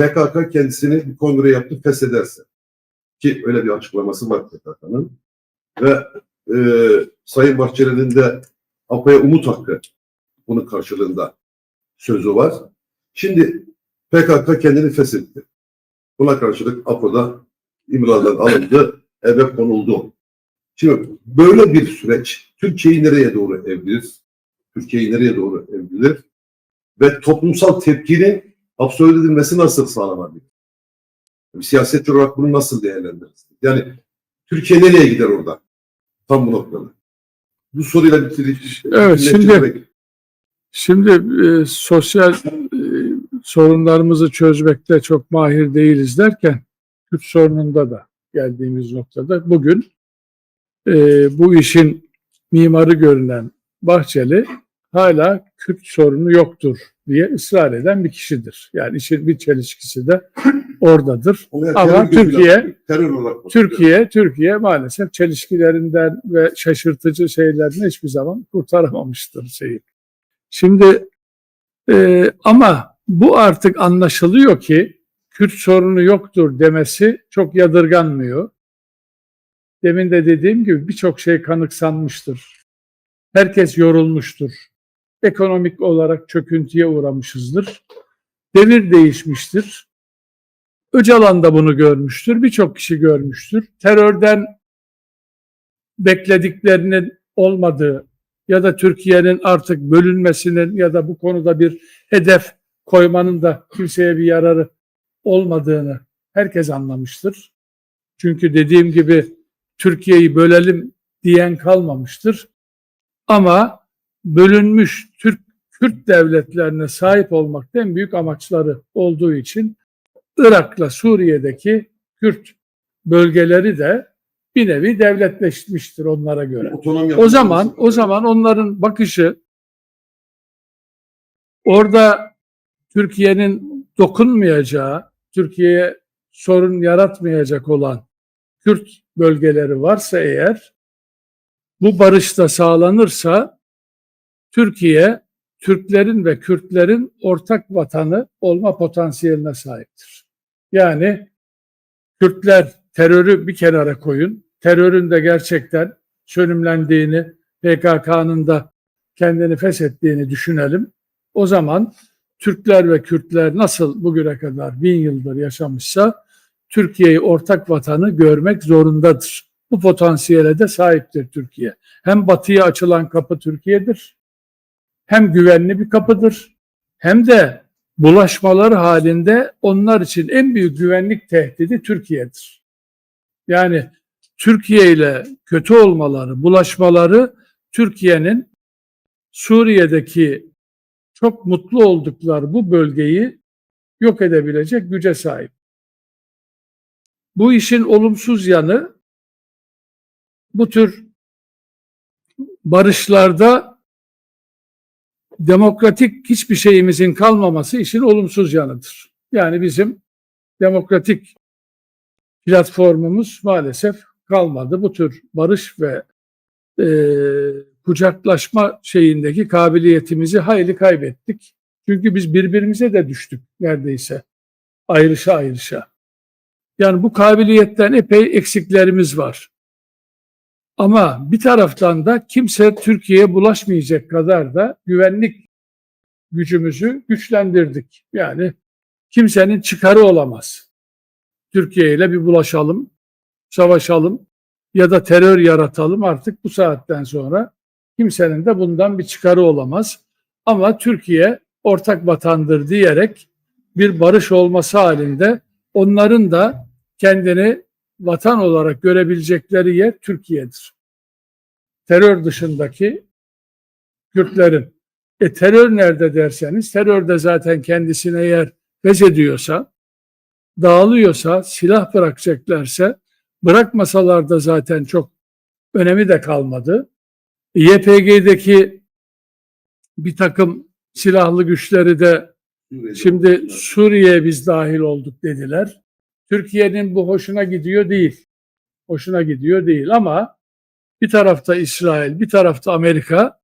PKK kendisini bir kongre yaptı feshederse ki öyle bir açıklaması var PKK'nın ve e, Sayın Bahçeli'nin de AP'ye umut hakkı bunun karşılığında sözü var. Şimdi PKK kendini feshetti. Buna karşılık APO'da imzalar alındı, eve konuldu. Şimdi böyle bir süreç Türkiye'yi nereye doğru evrilir? Türkiye'yi nereye doğru evrilir? Ve toplumsal tepkinin absolut edilmesi nasıl sağlanabilir? Bir siyasetçi olarak bunu nasıl değerlendiririz? Yani Türkiye nereye gider orada? Tam bu noktada. Bu soruyla bitiriş. Evet, şimdi-. Şimdi e, sosyal e, sorunlarımızı çözmekte çok mahir değiliz derken Kürt sorununda da geldiğimiz noktada bugün e, bu işin mimarı görünen Bahçeli hala Kürt sorunu yoktur diye ısrar eden bir kişidir. Yani işin bir çelişkisi de oradadır. Olaya Ama terör Türkiye terör. Türkiye Türkiye maalesef çelişkilerinden ve şaşırtıcı şeylerden hiçbir zaman kurtaramamıştır şeyi. Şimdi e, ama bu artık anlaşılıyor ki Kürt sorunu yoktur demesi çok yadırganmıyor. Demin de dediğim gibi birçok şey kanıksanmıştır. Herkes yorulmuştur. Ekonomik olarak çöküntüye uğramışızdır. Devir değişmiştir. Öcalan da bunu görmüştür. Birçok kişi görmüştür. Terörden beklediklerinin olmadığı ya da Türkiye'nin artık bölünmesinin ya da bu konuda bir hedef koymanın da kimseye bir yararı olmadığını herkes anlamıştır. Çünkü dediğim gibi Türkiye'yi bölelim diyen kalmamıştır. Ama bölünmüş Türk Kürt devletlerine sahip olmak en büyük amaçları olduğu için Irak'la Suriye'deki Kürt bölgeleri de bir nevi devletleşmiştir onlara göre. O zaman o zaman onların bakışı orada Türkiye'nin dokunmayacağı, Türkiye'ye sorun yaratmayacak olan Kürt bölgeleri varsa eğer bu barış da sağlanırsa Türkiye Türklerin ve Kürtlerin ortak vatanı olma potansiyeline sahiptir. Yani Kürtler terörü bir kenara koyun. Terörün de gerçekten sönümlendiğini, PKK'nın da kendini feshettiğini düşünelim. O zaman Türkler ve Kürtler nasıl bugüne kadar bin yıldır yaşamışsa Türkiye'yi ortak vatanı görmek zorundadır. Bu potansiyele de sahiptir Türkiye. Hem batıya açılan kapı Türkiye'dir, hem güvenli bir kapıdır, hem de bulaşmaları halinde onlar için en büyük güvenlik tehdidi Türkiye'dir. Yani Türkiye ile kötü olmaları, bulaşmaları Türkiye'nin Suriye'deki çok mutlu oldukları bu bölgeyi yok edebilecek güce sahip. Bu işin olumsuz yanı bu tür barışlarda demokratik hiçbir şeyimizin kalmaması işin olumsuz yanıdır. Yani bizim demokratik platformumuz maalesef kalmadı. Bu tür barış ve e, kucaklaşma şeyindeki kabiliyetimizi hayli kaybettik. Çünkü biz birbirimize de düştük neredeyse ayrışa ayrışa. Yani bu kabiliyetten epey eksiklerimiz var. Ama bir taraftan da kimse Türkiye'ye bulaşmayacak kadar da güvenlik gücümüzü güçlendirdik. Yani kimsenin çıkarı olamaz. Türkiye ile bir bulaşalım, savaşalım ya da terör yaratalım artık bu saatten sonra kimsenin de bundan bir çıkarı olamaz. Ama Türkiye ortak vatandır diyerek bir barış olması halinde onların da kendini vatan olarak görebilecekleri yer Türkiye'dir. Terör dışındaki Kürtlerin. E terör nerede derseniz terörde zaten kendisine yer ediyorsa, dağılıyorsa, silah bırakacaklarsa bırakmasalar da zaten çok önemi de kalmadı. YPG'deki bir takım silahlı güçleri de Şimdi Suriye'ye biz dahil olduk dediler. Türkiye'nin bu hoşuna gidiyor değil. Hoşuna gidiyor değil ama bir tarafta İsrail, bir tarafta Amerika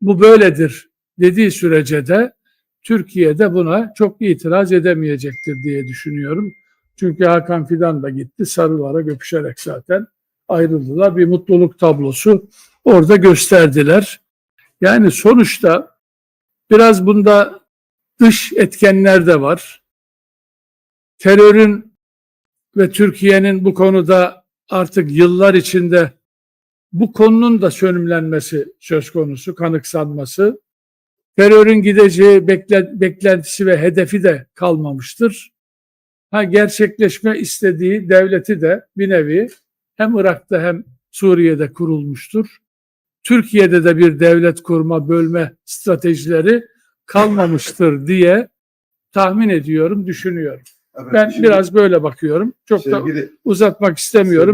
bu böyledir dediği sürece de Türkiye de buna çok itiraz edemeyecektir diye düşünüyorum. Çünkü Hakan Fidan da gitti sarılara göpüşerek zaten ayrıldılar. Bir mutluluk tablosu orada gösterdiler. Yani sonuçta biraz bunda dış etkenler de var. Terörün ve Türkiye'nin bu konuda artık yıllar içinde bu konunun da sönümlenmesi söz konusu, kanıksanması. Terörün gideceği bekle- beklentisi ve hedefi de kalmamıştır. Ha gerçekleşme istediği devleti de bir nevi hem Irak'ta hem Suriye'de kurulmuştur. Türkiye'de de bir devlet kurma, bölme stratejileri kalmamıştır diye tahmin ediyorum, düşünüyorum. Evet, Ben şimdi biraz böyle bakıyorum. Çok da sevgili uzatmak istemiyorum.